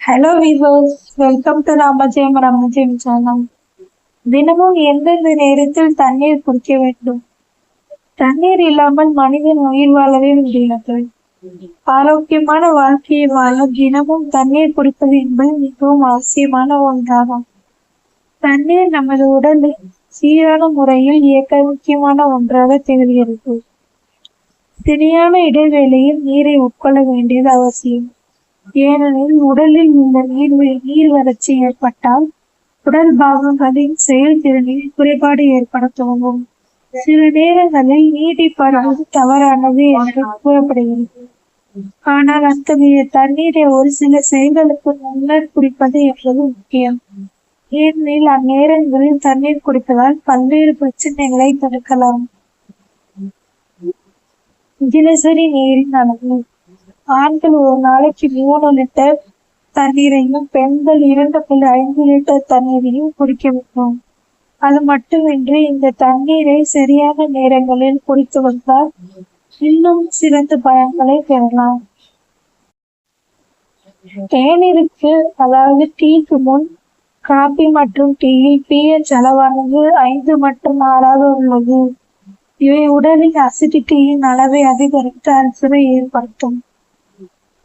Hello viewers welcome to Ramajayam Ramajayam channel தினமும் எந்தெந்த நேரத்தில் தண்ணீர் குடிக்க வேண்டும்? தண்ணீர் இல்லாமல் மனிதன் உயிர் வாழவே முடியாது. ஆரோக்கியமான வாழ்க்கையை வாழ தினமும் தண்ணீர் குடிப்பது என்பது மிகவும் அவசியமான ஒன்றாகும். தண்ணீர் நமது உடலை சீரான முறையில் இயக்க முக்கியமான ஒன்றாக திகழ்கிறது. சரியான இடைவேளையில் நீரை உட்கொள்ள வேண்டியது அவசியம். ஏனெனில் உடலில் உள்ள நீர் நீர் வறட்சி ஏற்பட்டால் உடல் பாகங்களின் செயல்திறனில் குறைபாடு ஏற்பட துவங்கும். சில நேரங்களில் நீட்டிப்படாது தவறானது என்று கூறப்படுகிறது. ஆனால் அத்தகைய தண்ணீரை ஒரு சில செயல்களுக்கு முன்னர் குடிப்பது என்பது முக்கியம். ஏனெனில் அந்நேரங்களில் தண்ணீர் குடிப்பதால் பல்வேறு பிரச்சனைகளை தடுக்கலாம். தினசரி நீரின் அளவு ஆண்கள் ஒரு நாளைக்கு மூணு லிட்டர் தண்ணீரையும் பெண்கள் இரண்டு புள்ளி ஐந்து லிட்டர் தண்ணீரையும் குடிக்க வேண்டும். அது மட்டுமின்றி இந்த தண்ணீரை சரியான நேரங்களில் குடித்து வந்தால் இன்னும் சிறந்த பயன்களை பெறலாம். தேநீருக்கு அதாவது டீக்கு முன் காபி மற்றும் டீயில் பிஎச் அளவானது ஐந்து மற்றும் ஆறாக உள்ளது. இவை உடலில் அசிடிட்டியின் அளவை அதிகரித்து அல்சரை ஏற்படுத்தும்.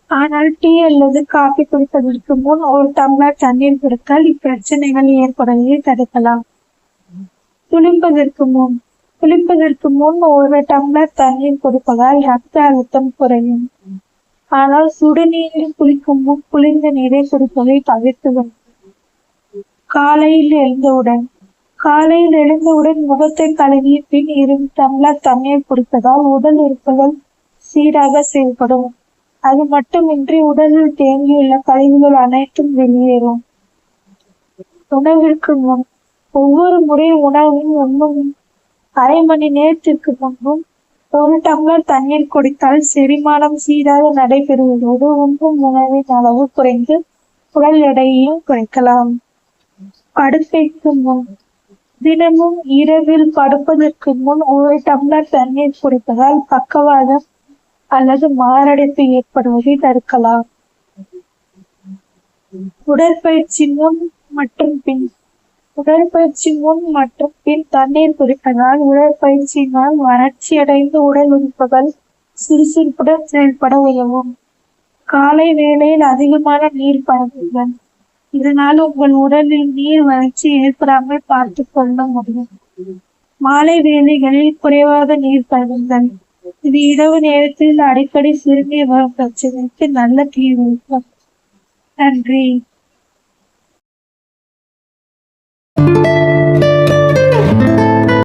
ஆனால் டீ அல்லது காபி குடிப்பதற்கு முன் ஒரு டம்ளர் தண்ணீர் கொடுத்தால் இப்பிரச்சனைகள் ஏற்படுவதை தடுக்கலாம். குளிப்பதற்கு முன் குளிப்பதற்கு முன் ஒரு டம்ளர் தண்ணீர் கொடுப்பதால் ரத்த அழுத்தம் குறையும். ஆனால் சுடுநீரில் குளிக்கும் முன் குளிர்ந்த நீரை குடிப்பதை தவிர்த்து வேண்டும் காலையில் எழுந்தவுடன் காலையில் எழுந்தவுடன் முகத்தை கழுவிய பின் இரு டம்ளர் தண்ணீர் குடிப்பதால் உடல் உறுப்புகள் சீராக செயல்படும். அது மட்டுமின்றி உடலில் தேங்கியுள்ள கழிவுகள் அனைத்தும் வெளியேறும். உணவிற்கு முன் ஒவ்வொரு முறை உணவும் உண்ணும் அரை மணி நேரத்திற்கு முன்பும் ஒரு டம்ளர் தண்ணீர் குடித்தால் செரிமானம் சீராக நடைபெறுவதோடு உண்ணும் உணவின் அளவு குறைந்து உடல் எடையையும் குறைக்கலாம். படுக்கைக்கு முன் தினமும் இரவில் படுப்பதற்கு முன் ஒரு டம்ளர் தண்ணீர் குடிப்பதால் பக்கவாதம் அல்லது மாரடைப்பு ஏற்படுவதை தடுக்கலாம். உடற்பயிற்சி முன் மற்றும் பின். உடற்பயிற்சி முன் மற்றும் பின் தண்ணீர் குடிப்பதால் உடற்பயிற்சியினால் வறட்சி அடைந்த உடல் உறுப்புகள் சுறுசுறுப்புடன் செயல்பட உதவும். காலை வேளையில் அதிகமான நீர் பரவுங்கள் இதனால் உங்கள் உடலில் நீர் வறட்சி ஏற்படாமல் பார்த்து கொள்ள முடியும். மாலை வேளைகளில் குறைவாக நீர் பருகுங்கள் இது இரவு நேரத்தில் அடிக்கடி சிறுநீர் வரும் பிரச்சனைக்கு நல்ல தீர்வு. நன்றி.